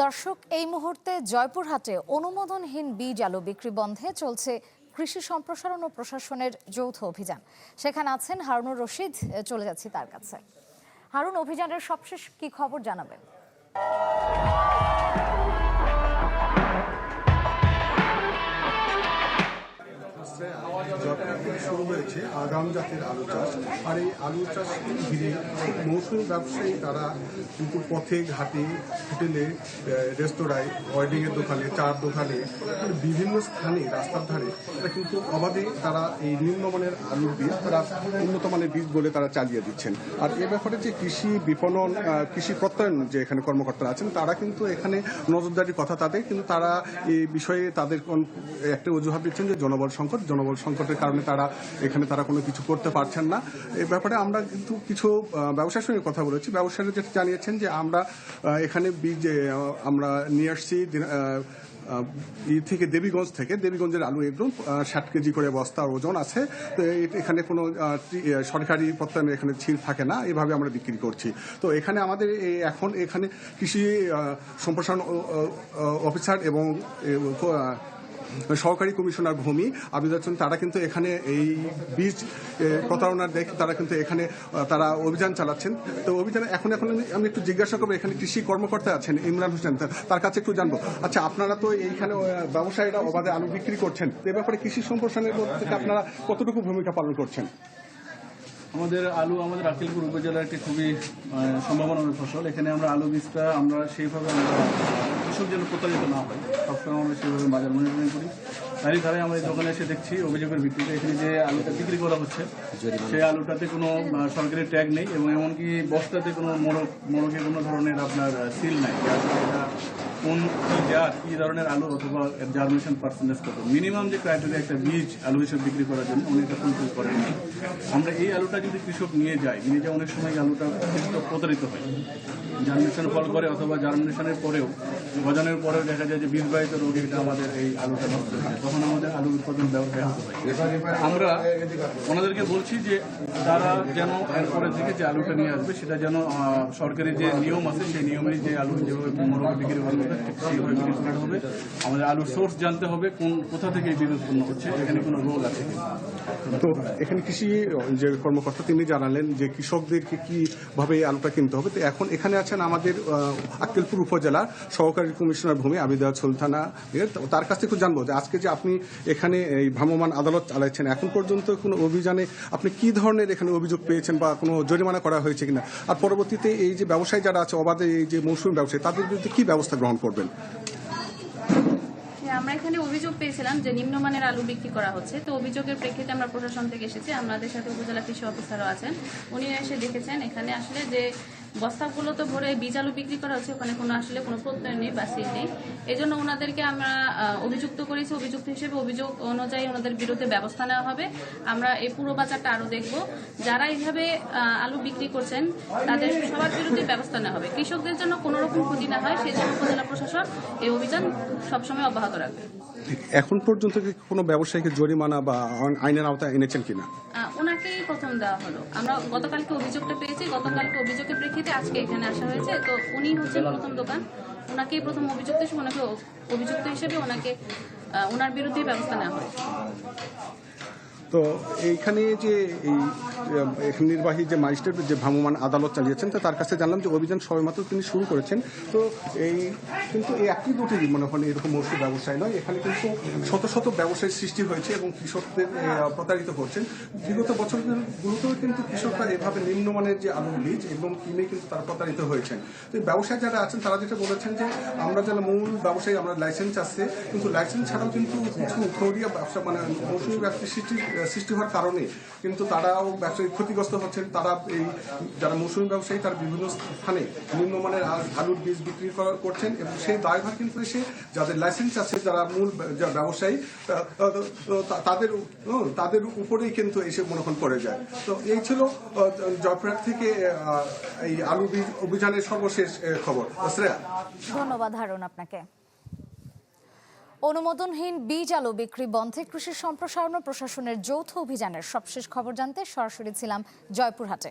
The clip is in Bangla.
দর্শক, এই মুহূর্তে জয়পুরহাটে অনুমোদনহীন বীজ আলু বিক্রি বন্ধে চলছে কৃষি সম্প্রসারণ ও প্রশাসনের যৌথ অভিযান। সেখানে আছেন হারুনুর রশিদ চলে যাচ্ছি তার কাছে। হারুন, অভিযানের সবশেষ কি খবর জানাবেন? হয়েছে আগাম জাতের আলু চাষ। আর এই আলু চাষ ঘিরে মৌসুমী ব্যবসায়ী তারা কিন্তু পথে, ঘাটে, হোটেলে রেস্তোরাঁয়, ওয়েডিংয়ের দোকানে, চার দোকানে মানে বিভিন্ন স্থানে রাস্তার ধারে তারা কিন্তু অবাধে তারা এই নিম্নমানের আলুর বীজ, তারা উন্নত মানের বীজ বলে তারা চালিয়ে দিচ্ছেন। আর এ ব্যাপারে যে কৃষি বিপণন কৃষি প্রত্যয়ন যে এখানে কর্মকর্তারা আছেন, তারা কিন্তু এখানে নজরদারির কথা তাদের, কিন্তু তারা এই বিষয়ে তাদের একটা অজুহাত দিচ্ছেন যে জনবল সংকট, জনবল সংকটের কারণে তারা এখানে তারা কোনো কিছু করতে পারছেন না। এই ব্যাপারে আমরা কিন্তু কিছু ব্যবসার সঙ্গে কথা বলেছি। ব্যবসায়ীরা যেটা জানিয়েছেন যে আমরা এখানে বীজ আমরা নিয়ে আসছি ই থেকে দেবীগঞ্জ থেকে দেবীগঞ্জের আলু এগুলো ষাট কেজি করে বস্তার ওজন আছে। তো এখানে কোনো সরকারি প্রত্যয়ন এখানে ছিল থাকে না এভাবে আমরা বিক্রি করছি। তো এখানে আমাদের এখন এখানে কৃষি সম্প্রসারণ অফিসার এবং এ, সহকারী কমিশনার ভূমি আপনি হাসান, তারা কিন্তু এখানে এই বীজ প্রতারণার দেখে, তারা কিন্তু এখানে তারা অভিযান চালাচ্ছেন। তো অভিযানে, এখন এখন আমি- একটু জিজ্ঞাসা করব, এখানে কৃষি কর্মকর্তা আছেন ইমরান হোসেন তার- কাছে একটু জানব। আচ্ছা আপনারা তো এইখানে ব্যবসায়ীরা অবাধে আলু বিক্রি করছেন এ ব্যাপারে কৃষি সম্প্রসারণের মধ্যে আপনারা কতটুকু ভূমিকা পালন করছেন? আমাদের আলু আমাদের আকিলপুর উপজেলার একটি খুবই সম্ভাবনার ফসল। এখানে আমরা আলু বীজটা আমরা সেইভাবে আমরা কৃষক যেন প্রতারিত না হয় সবসময় আমরা সেইভাবে বাজার মনিটরিং করি। তারই ধারে আমরা এই দোকানে এসে দেখছি অভিযোগের ভিত্তিতে এখানে যে আলুটা বিক্রি করা হচ্ছে সেই আলুটাতে কোনো সরকারি ট্যাগ নেই এবং এমনকি বস্তাতে কোনো মোড়ক মোড়কে কোনো ধরনের আপনার সিল নাই। এটা কোন জাত কি ধরনের আলু অথবা জার্মিনেশন পার্সেন্টেজ কত? মিনিমাম যে ক্রাইটেরিয়া একটা বীজ আলু হিসেবে বিক্রি করার জন্য উনি এটা ফুলফিল করেন আমরা এই আলুটা যদি কৃষক নিয়ে যায় নিয়ে যায় অনেক সময় আলুটা কৃষক প্রতারিত হয়। জার্মিনেশন ফল করে অথবা জার্মিনেশনের পরেও, গজানোর পরেও দেখা যায় যে বীজবাহিত রোগে এটা আমাদের এই আলুটা নষ্ট হয়ে তখন আমাদের আলু উৎপাদন ব্যাহত হয়। আমরা ওনাদেরকে বলছি যে তারা যেন এরপরে থেকে যে আলুটা নিয়ে আসবে, সেটা যেন সরকারি যে নিয়ম আছে, সেই নিয়মে যে আলু যেভাবে বিক্রি করা হবে বিক্রি হবে আমাদের আলুর সোর্স জানতে হবে কোন, কোথা থেকে এই উৎপন্ন হচ্ছে, এখানে কোনো রোল আছে তো এখানে কৃষি, যে কর্মকর্তা তিনি জানালেন যে কৃষকদেরকে কীভাবে এই আলুটা কিনতে হবে। তো এখন এখানে আছেন আমাদের আক্কেলপুর উপজেলার সহকারী কমিশনার ভূমি আবিদা সুলতানা তার কাছ থেকে জানব যে আজকে যে আপনি এখানে এই ভ্রাম্যমাণ আদালত চালাচ্ছেন, এখন পর্যন্ত কোনো অভিযানে আপনি কি ধরনের এখানে অভিযোগ পেয়েছেন বা কোনো জরিমানা করা হয়েছে কিনা? আর পরবর্তীতে এই যে ব্যবসায়ী যারা আছে, অবাধে এই যে মৌসুমী ব্যবসায়ী, তাদের বিরুদ্ধে কি ব্যবস্থা গ্রহণ করবেন। হ্যাঁ, আমরা এখানে অভিযোগ পেয়েছিলাম যে নিম্নমানের আলু বিক্রি করা হচ্ছে। তো অভিযোগের প্রেক্ষিতে আমরা প্রশাসন থেকে এসেছি। আমাদের সাথে উপজেলা কৃষি অফিসারও আছেন। উনি এসে দেখেছেন এখানে আসলে যে বস্তাগুলো তো ভরে বীজ আলু বিক্রি করা হচ্ছে, ওখানে কোনো আসলে কোনো প্রত্যয় নেই বা সিল নেই। এই জন্য ওনাদেরকে আমরা অভিযুক্ত করেছি, অভিযুক্ত হিসেবে অভিযোগ অনুযায়ী ওনাদের বিরুদ্ধে ব্যবস্থা নেওয়া হবে। আমরা এই পুরো বাজারটা আরও দেখব। যারা এইভাবে আলু বিক্রি করছেন, তাদের সবার বিরুদ্ধে ব্যবস্থা নেওয়া হবে। কৃষকদের জন্য কোনো রকম ক্ষতি না হয় সেই জন্য উপজেলা প্রশাসন এই অভিযান সবসময় অব্যাহত রাখবে। এখন পর্যন্ত কি কোনো ব্যবসায়ীকে জরিমানা বা আইনের আওতায় এনেছেন কিনা? ওনাকেই প্রথম দেওয়া হলো। আমরা গতকালকে অভিযোগটা পেয়েছি গতকালকে অভিযোগের প্রেক্ষিতে আজকে এখানে আসা হয়েছে। তো উনি হচ্ছেন প্রথম দোকান। ওনাকেই প্রথম অভিযুক্ত হিসেবে ওনাকে অভিযুক্ত হিসেবে ওনাকে ওনার বিরুদ্ধেই ব্যবস্থা নেওয়া হয় তো এইখানে যে এই নির্বাহী যে ম্যাজিস্ট্রেট যে ভ্রাম্যমাণ আদালত চালিয়েছেন, তো তার কাছে জানলাম যে অভিযান সবেমাত্র তিনি শুরু করেছেন। তো এই, কিন্তু এই একই দুটি মনে হয় এরকম মৌসুম ব্যবসায় নয়, এখানে কিন্তু শত শত ব্যবসায়ের সৃষ্টি হয়েছে এবং কৃষকদের প্রতারিত করছেন। বিগত বছরগুলোতেও কিন্তু কৃষকরা এভাবে নিম্নমানের যে আলু বীজ এবং কিনে কিন্তু তারা প্রতারিত হয়েছেন। তো ব্যবসায়ী যারা আছেন, তারা যেটা বলেছেন যে, আমরা যারা মূল ব্যবসায়ী, আমরা লাইসেন্স আছে, কিন্তু লাইসেন্স ছাড়াও কিন্তু কিছু খৌরিয়া ব্যবসা মানে মৌসুমী ব্যবসার সৃষ্টি সৃষ্টি হওয়ার কারণে কিন্তু তারাও ব্যবসায়ী ক্ষতিগ্রস্ত হচ্ছেন তারা এই, যারা মৌসুমী ব্যবসায়ী তার বিভিন্ন স্থানে নিম্নমানের আল- আলুর বীজ বিক্রি করা- করছেন এবং সেই দায়ভার কিন্তু এসে যাদের লাইসেন্স আছে, যারা মূল ব্যবসায়ী তাদের তাদের উপরেই কিন্তু এসে মনোক্ষণ পড়ে যায়। তো এই ছিল জয়পুরহাট থেকে এই আলু বীজ অভিযানের সর্বশেষ খবর। শ্রেয়া। ধন্যবাদ, হারুন, আপনাকে। অনুমোদনহীন বীজ আলো বিক্রি বন্ধে কৃষি সম্প্রসারণ প্রশাসনের যৌথ অভিযানের সবশেষ খবর জানতে সরাসরি ছিলাম জয়পুরহাটে।